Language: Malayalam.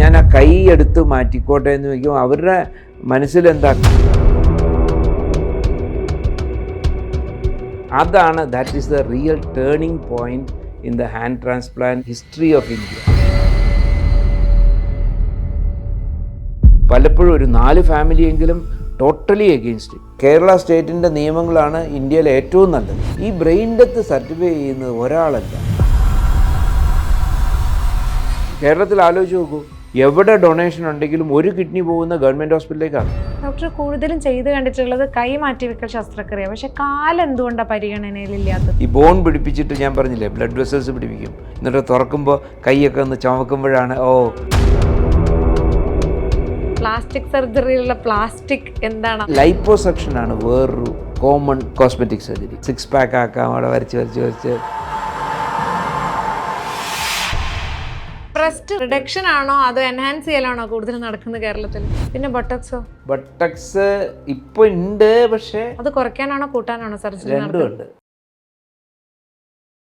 ഞാൻ ആ കൈ എടുത്ത് മാറ്റിക്കോട്ടെ എന്ന് വയ്ക്കും അവരുടെ മനസ്സിലെന്താ? അതാണ് that is the real turning point in the hand transplant history of India പലപ്പോഴും ഒരു നാല് ഫാമിലിയെങ്കിലും ടോട്ടലി എഗെയിൻസ്റ്റ് കേരള സ്റ്റേറ്റിന്റെ നിയമങ്ങളാണ് ഇന്ത്യയിലെ ഏറ്റവും നല്ലത്. ഈ ബ്രെയിൻ ഡെത്ത് സർട്ടിഫൈ ചെയ്യുന്നത് ഒരാളല്ല. കേരളത്തിൽ ആലോചിച്ച് നോക്കൂ. എവിടെ ഡൊണേഷൻ ഉണ്ടെങ്കിലും ഒരു കിഡ്നി പോകുന്ന ഗവൺമെന്റ് ഹോസ്പിറ്റലിലേക്കാണ് ഡോക്ടർ കൂടുതലും ചെയ്ത് കണ്ടിട്ടുള്ളത് കൈ മാറ്റിവെക്കൽ ശസ്ത്രക്രിയ. പക്ഷെ കാലെന്തുകൊണ്ടാണ് പരിഗണനയിലില്ലാത്തത്? ഈ ബോൺ പിടിപ്പിച്ചിട്ട് ഞാൻ പറഞ്ഞില്ലേ ബ്ലഡ് വെസൽസ് പിടിപ്പിക്കും. എന്നിട്ട് തുറക്കുമ്പോൾ കൈയൊക്കെ ഒന്ന് ചമക്കുമ്പോഴാണ് ഓ. പ്ലാസ്റ്റിക് സർജറിയിലുള്ള പ്ലാസ്റ്റിക് എന്താണ്? ലൈപ്പോസെക്ഷൻ ആണ് വേറൊരു common cosmetic surgery six pack ആക്കാം അവിടെ വരച്ച് വരച്ച് വരച്ച്. ബ്രസ്റ്റ് റിഡക്ഷൻ ആണോ അതോ എൻഹാൻസ് ചെയ്യലാണോ കൂടുതൽ നടക്കുന്നത് കേരളത്തിൽ? പിന്നെ ബൊട്ടക്സോ ബട്ടക്സ് ഇപ്പൊ ഉണ്ട് പക്ഷേ അത് കുറയ്ക്കാനാണോ കൂട്ടാനാണോ സർജറി രണ്ടും ഉണ്ട്.